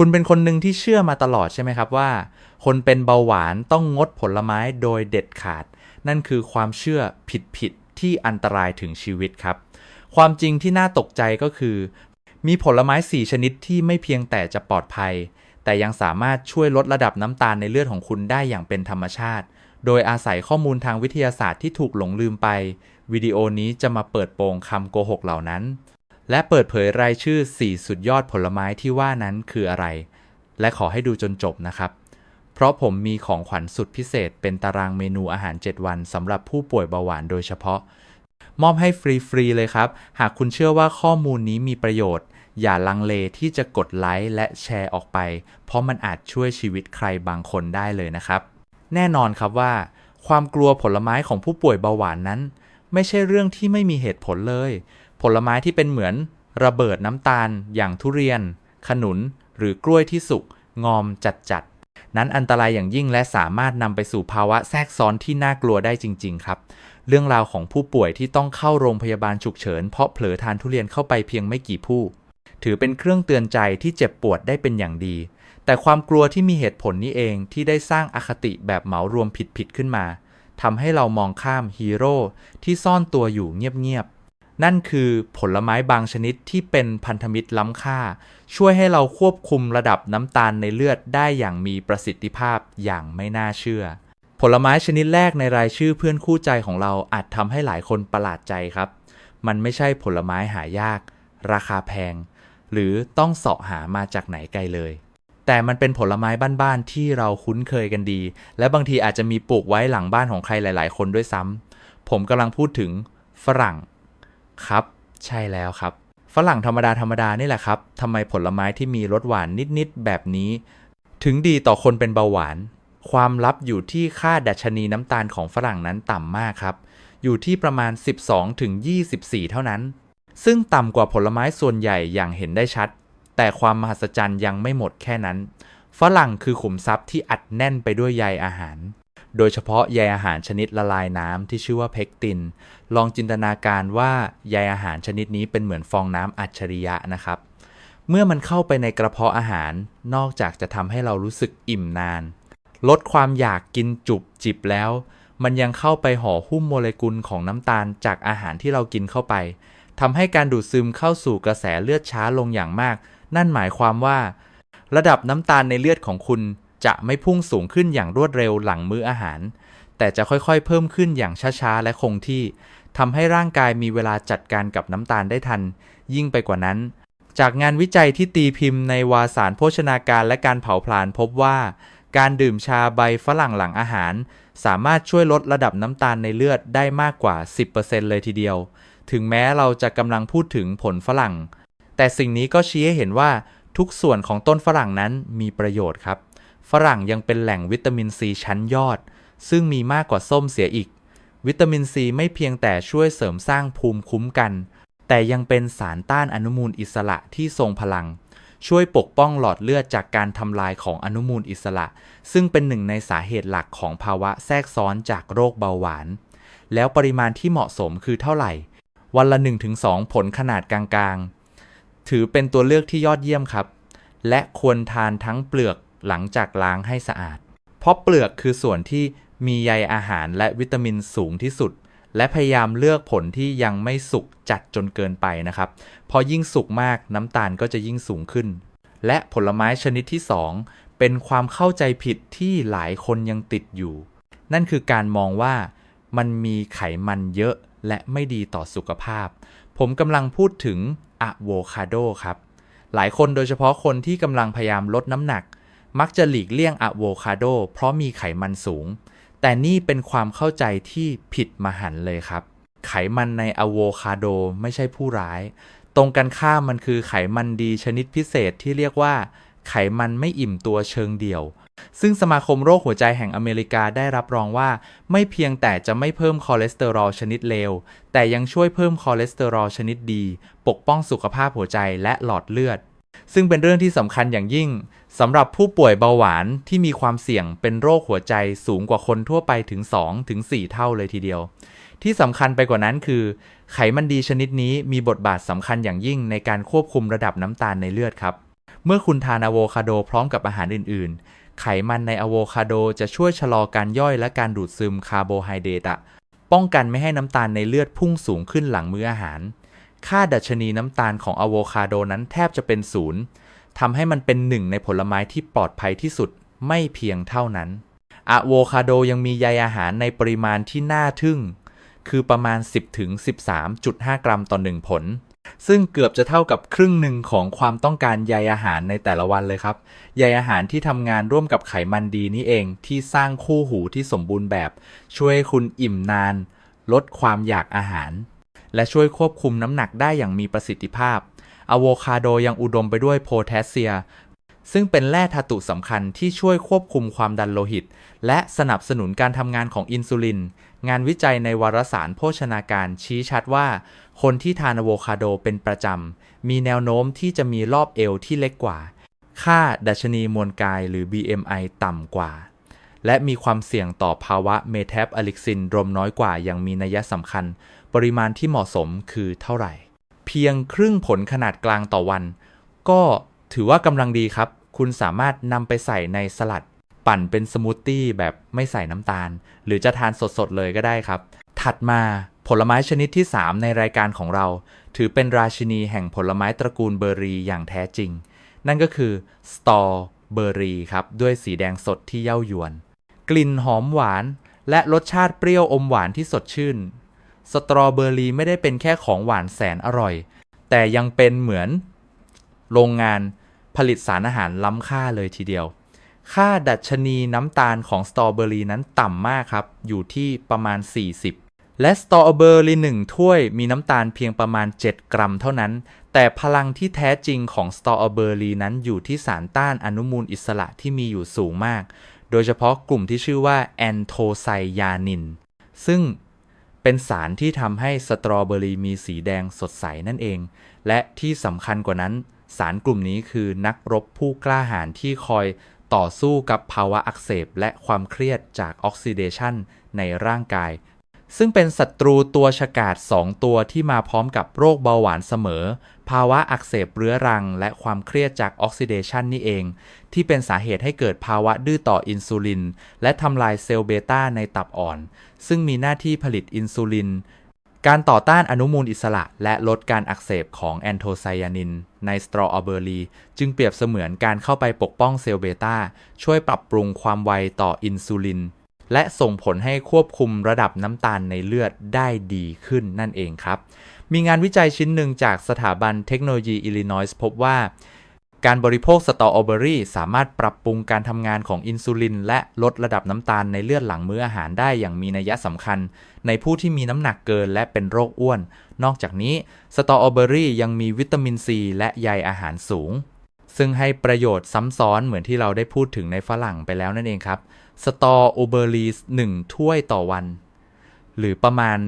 คุณเป็นคนหนึ่งที่เชื่อมาตลอดใช่ไหมครับว่า คนเป็นเบาหวานต้องงดผลไม้โดยเด็ดขาด นั่นคือความเชื่อผิดๆที่อันตรายถึงชีวิตครับ ความจริงที่น่าตกใจก็คือ มีผลไม้ 4 ชนิดที่ไม่เพียงแต่จะปลอดภัย แต่ยังสามารถช่วยลดระดับน้ำตาลในเลือดของคุณได้อย่างเป็นธรรมชาติ โดยอาศัยข้อมูลทางวิทยาศาสตร์ที่ถูกหลงลืมไปวิดีโอนี้จะมาเปิดโปงคำโกหกเหล่านั้น และเปิดเผยรายชื่อ 4 สุดยอดผลไม้ที่ว่านั้นคืออะไร และขอให้ดูจนจบนะครับ เพราะผมมีของขวัญสุดพิเศษ เป็นตารางเมนูอาหาร 7 วันสำหรับผู้ป่วยเบาหวานโดยเฉพาะ มอบให้ฟรี ๆ เลยครับ หากคุณเชื่อว่าข้อมูลนี้มีประโยชน์ อย่าลังเลที่จะกดไลค์และแชร์ออกไป เพราะมันอาจช่วยชีวิตใครบางคนได้เลยนะครับ แน่นอนครับว่า ความกลัวผลไม้ของผู้ป่วยเบาหวานนั้น ไม่ใช่เรื่องที่ไม่มีเหตุผลเลย ผลไม้ที่เป็นเหมือนระเบิดน้ำตาล อย่างทุเรียน ขนุน หรือกล้วยที่สุกงอมจัดๆ นั้นอันตรายอย่างยิ่งและสามารถนำไปสู่ภาวะแทรกซ้อนที่น่ากลัวได้จริง ๆ ครับ เรื่องราวของผู้ป่วยที่ต้องเข้าโรงพยาบาลฉุกเฉินเพราะเผลอทานทุเรียนเข้าไปเพียงไม่กี่ผู้ ถือเป็นเครื่องเตือนใจที่เจ็บปวดได้เป็นอย่างดี แต่ความกลัวที่มีเหตุผลนี้เองที่ได้สร้างอคติแบบเหมารวมผิดๆขึ้นมาทำให้เรามองข้ามฮีโร่ที่ซ่อนตัวอยู่เงียบๆ นั่นคือผลไม้บางชนิดที่เป็นพันธมิตรล้ำค่า ช่วยให้เราควบคุมระดับน้ำตาลในเลือดได้อย่างมีประสิทธิภาพอย่างไม่น่าเชื่อ ผลไม้ชนิดแรกในรายชื่อเพื่อนคู่ใจของเราอาจทำให้หลายคนประหลาดใจครับ มันไม่ใช่ผลไม้หายาก ราคาแพง หรือต้องเสาะหามาจากไหนไกลเลย แต่มันเป็นผลไม้บ้านๆที่เราคุ้นเคยกันดี และบางทีอาจจะมีปลูกไว้หลังบ้านของใครหลาย ๆ คนด้วยซ้ำผมกำลังพูดถึงฝรั่ง ครับ ใช่แล้วครับ ฝรั่งธรรมดาธรรมดานี่แหละครับทำไมผลไม้ที่มีรสหวานนิด ๆ แบบนี้ ถึงดีต่อคนเป็นเบาหวาน ความลับอยู่ที่ค่าดัชนีน้ำตาลของฝรั่งนั้นต่ำมากครับ อยู่ที่ประมาณ 12ถึง24 เท่านั้น ซึ่งต่ำกว่าผลไม้ส่วนใหญ่อย่างเห็นได้ชัด แต่ความมหัศจรรย์ยังไม่หมดแค่นั้น ฝรั่งคือขุมทรัพย์ที่อัดแน่นไปด้วยใยอาหาร โดยเฉพาะใยอาหารชนิดละลายน้ำที่ชื่อว่าเพกติน ลองจินตนาการว่าใยอาหารชนิดนี้เป็นเหมือนฟองน้ำอัจฉริยะนะครับ เมื่อมันเข้าไปในกระเพาะอาหาร นอกจากจะทำให้เรารู้สึกอิ่มนาน ลดความอยากกินจุบจิบแล้ว มันยังเข้าไปห่อหุ้มโมเลกุลของน้ำตาลจากอาหารที่เรากินเข้าไปทำให้การดูดซึมเข้าสู่กระแสเลือดช้าลงอย่างมาก นั่นหมายความว่า ระดับน้ำตาลในเลือดของคุณ จะไม่พุ่งสูงขึ้นอย่างรวดเร็วหลังมื้ออาหาร แต่จะค่อยๆ เพิ่มขึ้นอย่างช้าๆ และคงที่ทำให้ร่างกายมีเวลาจัดการกับน้ำตาลได้ทัน ยิ่งไปกว่านั้น จากงานวิจัยที่ตีพิมพ์ในวารสารโภชนาการและการเผาผลาญพบว่า การดื่มชาใบฝรั่งหลังอาหาร สามารถช่วยลดระดับน้ำตาลในเลือดได้มากกว่า 10%เลยทีเดียว ถึงแม้เราจะกำลังพูดถึงผลฝรั่ง แต่สิ่งนี้ก็ชี้ให้เห็นว่าทุกส่วนของต้นฝรั่งนั้นมีประโยชน์ครับ ฝรั่งยังเป็นแหล่งวิตามินซีชั้นยอด ซึ่งมีมากกว่าส้มเสียอีก วิตามินซีไม่เพียงแต่ช่วยเสริมสร้างภูมิคุ้มกัน แต่ยังเป็นสารต้านอนุมูลอิสระที่ทรงพลัง ช่วยปกป้องหลอดเลือดจากการทำลายของอนุมูลอิสระ ซึ่งเป็นหนึ่งในสาเหตุหลักของภาวะแทรกซ้อนจากโรคเบาหวาน แล้วปริมาณที่เหมาะสมคือเท่าไหร่ วันละ 1-2 ผลขนาดกลางๆ ถือเป็นตัวเลือกที่ยอดเยี่ยมครับ และควรทานทั้งเปลือก หลังจากล้างให้สะอาด เพราะเปลือกคือส่วนที่มีใยอาหารและวิตามินสูงที่สุด และพยายามเลือกผลที่ยังไม่สุกจัดจนเกินไปนะครับพอยิ่งสุกมากน้ำตาลก็จะยิ่งสูงขึ้น และผลไม้ชนิดที่ 2 เป็นความเข้าใจผิดที่หลายคนยังติดอยู่ นั่นคือการมองว่ามันมีไขมันเยอะและไม่ดีต่อสุขภาพ ผมกำลังพูดถึงอะโวคาโดครับ หลายคนโดยเฉพาะคนที่กำลังพยายามลดน้ำหนัก มักจะหลีกเลี่ยงอะโวคาโดเพราะมีไขมันสูง แต่นี่เป็นความเข้าใจที่ผิดมหันต์เลยครับ ไขมันในอะโวคาโดไม่ใช่ผู้ร้าย ตรงกันข้ามมันคือไขมันดีชนิดพิเศษที่เรียกว่า ไขมันไม่อิ่มตัวเชิงเดี่ยว ซึ่งสมาคมโรคหัวใจแห่งอเมริกาได้รับรองว่า ไม่เพียงแต่จะไม่เพิ่มคอเลสเตอรอลชนิดเลว แต่ยังช่วยเพิ่มคอเลสเตอรอลชนิดดี ปกป้องสุขภาพหัวใจและหลอดเลือด ซึ่งเป็นเรื่องที่สำคัญอย่างยิ่งสำหรับผู้ป่วยเบาหวานที่มีความเสี่ยงเป็นโรคหัวใจสูงกว่าคนทั่วไปถึง2-4เท่าเลยทีเดียว ที่สำคัญไปกว่านั้นคือ ไขมันดีชนิดนี้มีบทบาทสำคัญอย่างยิ่งในการควบคุมระดับน้ำตาลในเลือดครับ เมื่อคุณทานอะโวคาโดพร้อมกับอาหารอื่น ๆ ไขมันในอะโวคาโดจะช่วยชะลอการย่อยและการดูดซึมคาร์โบไฮเดรตป้องกันไม่ให้น้ำตาลในเลือดพุ่งสูงขึ้นหลังมื้ออาหาร ค่าดัชนีน้ำตาลของอะโวคาโดนั้นแทบจะเป็นศูนย์ทำให้มันเป็นหนึ่งในผลไม้ที่ปลอดภัยที่สุดไม่เพียงเท่านั้นอะโวคาโดยังมีใยอาหารในปริมาณที่น่าทึ่ง คือประมาณ 10-13.5 กรัมต่อหนึ่งผล ซึ่งเกือบจะเท่ากับครึ่งหนึ่งของความต้องการใยอาหารในแต่ละวันเลยครับ ใยอาหารที่ทำงานร่วมกับไขมันดีนี่เองที่สร้างคู่หูที่สมบูรณ์แบบ ช่วยให้คุณอิ่มนาน ลดความอยากอาหาร และช่วยควบคุมน้ำหนักได้อย่างมีประสิทธิภาพอะโวคาโดยังอุดมไปด้วยโพแทสเซียซึ่งเป็นแร่ธาตุสำคัญที่ช่วยควบคุมความดันโลหิต และสนับสนุนการทำงานของอินซูลิน งานวิจัยในวารสารโภชนาการชี้ชัดว่า คนที่ทานอะโวคาโดเป็นประจำ มีแนวโน้มที่จะมีรอบเอวที่เล็กกว่า ค่าดัชนีมวลกายหรือ BMI ต่ำกว่า และมีความเสี่ยงต่อภาวะเมแทบอลิกซินรมน้อยกว่าอย่างมีนัยสำคัญ ปริมาณที่เหมาะสมคือเท่าไหร่ เพียงครึ่งผลขนาดกลางต่อวัน ก็ถือว่ากำลังดีครับ คุณสามารถนำไปใส่ในสลัด ปั่นเป็นสมูทตี้แบบไม่ใส่น้ำตาล หรือจะทานสดๆเลยก็ได้ครับ ถัดมาผลไม้ชนิดที่ 3 ในรายการของเรา ถือเป็นราชินีแห่งผลไม้ตระกูลเบอร์รี่อย่างแท้จริง นั่นก็คือสตอเบอร์รี่ครับ ด้วยสีแดงสดที่เย้ายวน กลิ่นหอมหวาน และรสชาติเปรี้ยวอมหวานที่สดชื่น สตรอเบอร์รี่ไม่ได้เป็นแค่ของหวานแสนอร่อย แต่ยังเป็นเหมือนโรงงานผลิตสารอาหารล้ำค่าเลยทีเดียว ค่าดัชนีน้ำตาลของสตรอเบอรี่นั้นต่ำมากครับ อยู่ที่ประมาณ 40 และสตรอเบอรี่หนึ่งถ้วยมีน้ำตาลเพียงประมาณ 7 กรัมเท่านั้น แต่พลังที่แท้จริงของสตรอเบอรี่นั้นอยู่ที่สารต้านอนุมูลอิสระที่มีอยู่สูงมาก โดยเฉพาะกลุ่มที่ชื่อว่าแอนโทไซยานิน ซึ่ง เป็นสารที่ทำให้สตรอเบอรี่มีสีแดงสดใสนั่นเอง และที่สำคัญกว่านั้น สารกลุ่มนี้คือนักรบผู้กล้าหาญที่คอยต่อสู้กับภาวะอักเสบและความเครียดจากออกซิเดชันในร่างกาย ซึ่งเป็นศัตรูตัวฉกาจ2ตัวที่มาพร้อมกับโรคเบาหวานเสมอ ภาวะอักเสบเรื้อรัง และความเครียดจากออกซิเดชันนี่เอง ที่เป็นสาเหตุให้เกิดภาวะดื้อต่ออินซูลิน และทำลายเซลล์เบต้าในตับอ่อน ซึ่งมีหน้าที่ผลิตอินซูลิน การต่อต้านอนุมูลอิสระ และลดการอักเสบของแอนโทไซยานิน ในสตรอเบอร์รีจึงเปรียบเสมือนการเข้าไปปกป้องเซลล์เบต้าช่วยปรับปรุงความไวต่ออินซูลิน และส่งผลให้ควบคุมระดับน้ำตาลในเลือดได้ดีขึ้นนั่นเองครับ มีงานวิจัยชิ้นหนึ่งจากสถาบันเทคโนโลยีอิลลินอยส์พบว่า การบริโภคสตรอเบอรี่สามารถปรับปรุงการทำงานของอินซูลิน และลดระดับน้ำตาลในเลือดหลังมื้ออาหารได้อย่างมีนัยสำคัญ ในผู้ที่มีน้ำหนักเกินและเป็นโรคอ้วน นอกจากนี้สตรอเบอรี่ยังมีวิตามินซีและใยอาหารสูง ซึ่งให้ประโยชน์ซ้ำซ้อนเหมือนที่เราได้พูดถึงในฝรั่งไปแล้วนั่นเองครับ สตอโอเบอรีส1ถ้วยต่อวัน หรือประมาณ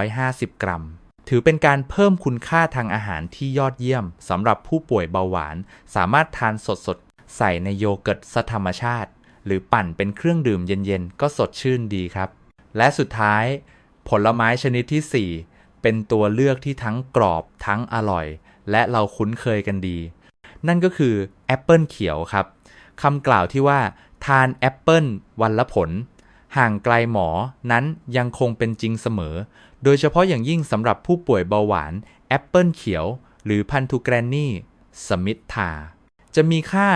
150 กรัม ถือเป็นการเพิ่มคุณค่าทางอาหารที่ยอดเยี่ยมสำหรับผู้ป่วยเบาหวาน สามารถทานสดๆ ใส่ในโยเกิร์ตสธรรมชาติ หรือปั่นเป็นเครื่องดื่มเย็นๆ ก็สดชื่นดีครับ และสุดท้าย ผลไม้ชนิดที่ 4 เป็นตัวเลือกที่ทั้งกรอบทั้งอร่อย และเราคุ้นเคยกันดี นั่นก็คือแอปเปิลเขียวครับคำกล่าวที่ว่าทานแอปเปิลวันละผล ห่างไกลหมอนั้นยังคงเป็นจริงเสมอ โดยเฉพาะอย่างยิ่งสำหรับผู้ป่วยเบาหวานแอปเปิลเขียว หรือพันธุแกรนนี่สมิธาจะมีค่า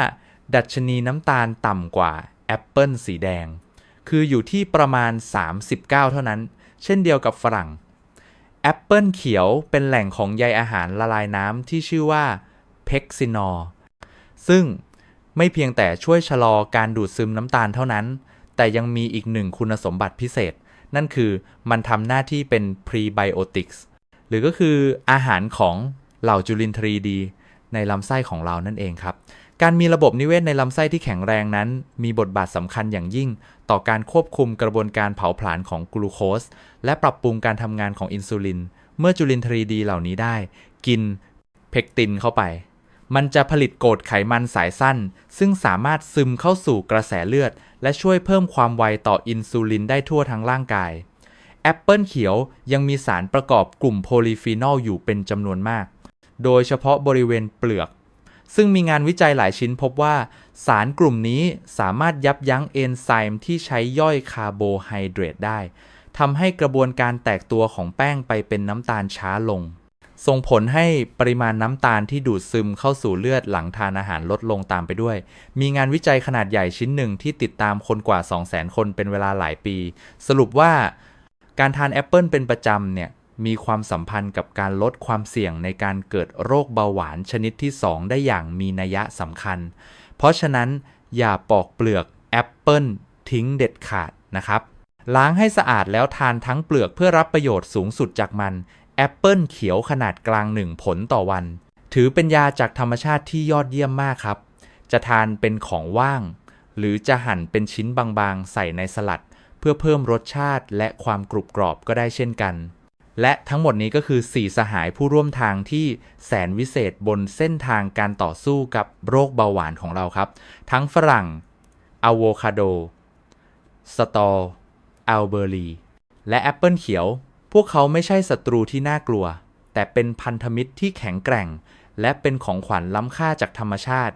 ดัชนีน้ำตาลต่ำกว่าแอปเปิลสีแดง คืออยู่ที่ประมาณ 39 เท่านั้น เช่นเดียวกับฝรั่งแอปเปิลเขียวเป็นแหล่งของใยอาหารละลายน้ำที่ชื่อว่า เพกซินอลซึ่งไม่เพียงแต่ช่วยชะลอการดูดซึมน้ำตาลเท่านั้น แต่ยังมีอีกหนึ่งคุณสมบัติพิเศษ นั่นคือมันทำหน้าที่เป็นพรีไบโอติกส์หรือก็คืออาหารของเหล่าจุลินทรีย์ดี ในลำไส้ของเรานั่นเองครับ การมีระบบนิเวศในลำไส้ที่แข็งแรงนั้น มีบทบาทสำคัญอย่างยิ่ง ต่อการควบคุมกระบวนการเผาผลาญของกลูโคส และปรับปรุงการทำงานของอินซูลิน เมื่อจุลินทรีย์ดีเหล่านี้ได้ กินเพกตินเข้าไป มันจะผลิตโกรดไขมันสายสั้น ซึ่งสามารถซึมเข้าสู่กระแสเลือด และช่วยเพิ่มความไวต่ออินซูลินได้ทั่วทั้งร่างกายแอปเปิลเขียวยังมีสารประกอบกลุ่มโพลีฟีนอลอยู่เป็นจำนวนมาก โดยเฉพาะบริเวณเปลือก ซึ่งมีงานวิจัยหลายชิ้นพบว่า สารกลุ่มนี้สามารถยับยั้งเอนไซม์ที่ใช้ย่อยคาร์โบไฮเดรตได้ทำให้กระบวนการแตกตัวของแป้งไปเป็นน้ำตาลช้าลง ส่งผลให้ปริมาณน้ำตาลที่ดูดซึมเข้าสู่เลือดหลังทานอาหารลดลงตามไปด้วย มีงานวิจัยขนาดใหญ่ชิ้นหนึ่งที่ติดตามคนกว่า 200,000 คนเป็นเวลาหลายปี สรุปว่าการทานแอปเปิลเป็นประจำเนี่ยมีความสัมพันธ์กับการลดความเสี่ยงในการเกิดโรคเบาหวานชนิดที่ 2 ได้อย่างมีนัยสำคัญ เพราะฉะนั้นอย่าปอกเปลือกแอปเปิลทิ้งเด็ดขาดนะครับ ล้างให้สะอาดแล้วทานทั้งเปลือกเพื่อรับประโยชน์สูงสุดจากมัน แอปเปิลเขียวขนาดกลางหนึ่งผลต่อวัน ถือเป็นยาจากธรรมชาติที่ยอดเยี่ยมมากครับ จะทานเป็นของว่าง หรือจะหั่นเป็นชิ้นบางๆ ใส่ในสลัด เพื่อเพิ่มรสชาติและความกรุบกรอบก็ได้เช่นกัน และทั้งหมดนี้ก็คือ 4 สหายผู้ร่วมทางที่แสนวิเศษบนเส้นทางการต่อสู้กับโรคเบาหวานของเราครับ ทั้งฝรั่งอะโวคาโด สตออัลเบอร์รีและแอปเปิลเขียว พวกเขาไม่ใช่ศัตรูที่น่ากลัว แต่เป็นพันธมิตรที่แข็งแกร่ง และเป็นของขวัญล้ำค่าจากธรรมชาติ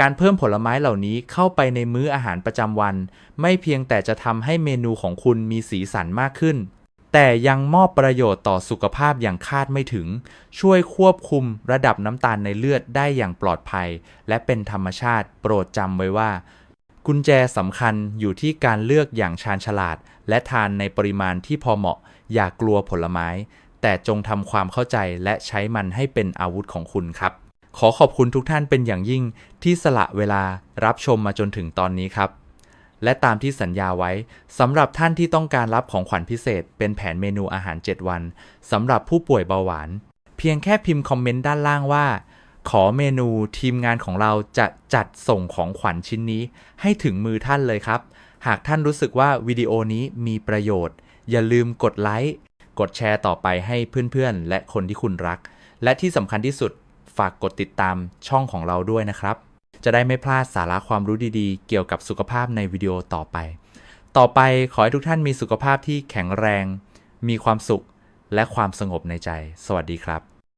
การเพิ่มผลไม้เหล่านี้เข้าไปในมื้ออาหารประจำวัน ไม่เพียงแต่จะทำให้เมนูของคุณมีสีสันมากขึ้น แต่ยังมอบประโยชน์ต่อสุขภาพอย่างคาดไม่ถึง ช่วยควบคุมระดับน้ำตาลในเลือดได้อย่างปลอดภัย และเป็นธรรมชาติ โปรดจำไว้ว่ากุญแจสำคัญอยู่ที่การเลือกอย่างชาญฉลาด และทานในปริมาณที่พอเหมาะ อย่ากลัวผลไม้ แต่จงทำความเข้าใจและใช้มันให้เป็นอาวุธของคุณครับ ขอขอบคุณทุกท่านเป็นอย่างยิ่งที่สละเวลารับชมมาจนถึงตอนนี้ครับ และตามที่สัญญาไว้สำหรับท่านที่ต้องการรับของขวัญพิเศษ เป็นแผนเมนูอาหาร 7 วันสำหรับผู้ป่วยเบาหวาน เพียงแค่พิมพ์คอมเมนต์ด้านล่างว่าขอเมนูทีมงานของเราจะจัดส่งของขวัญชิ้นนี้ให้ถึงมือท่านเลยครับ หากท่านรู้สึกว่าวิดีโอนี้มีประโยชน์ อย่าลืมกดไลค์ กดแชร์ต่อไปให้เพื่อนๆ และคนที่คุณรัก และที่สำคัญที่สุดฝากกดติดตามช่องของเราด้วยนะครับ จะได้ไม่พลาดสาระความรู้ดีๆ เกี่ยวกับสุขภาพในวิดีโอต่อไป ต่อไปขอให้ทุกท่านมีสุขภาพที่แข็งแรง มีความสุขและความสงบในใจ สวัสดีครับ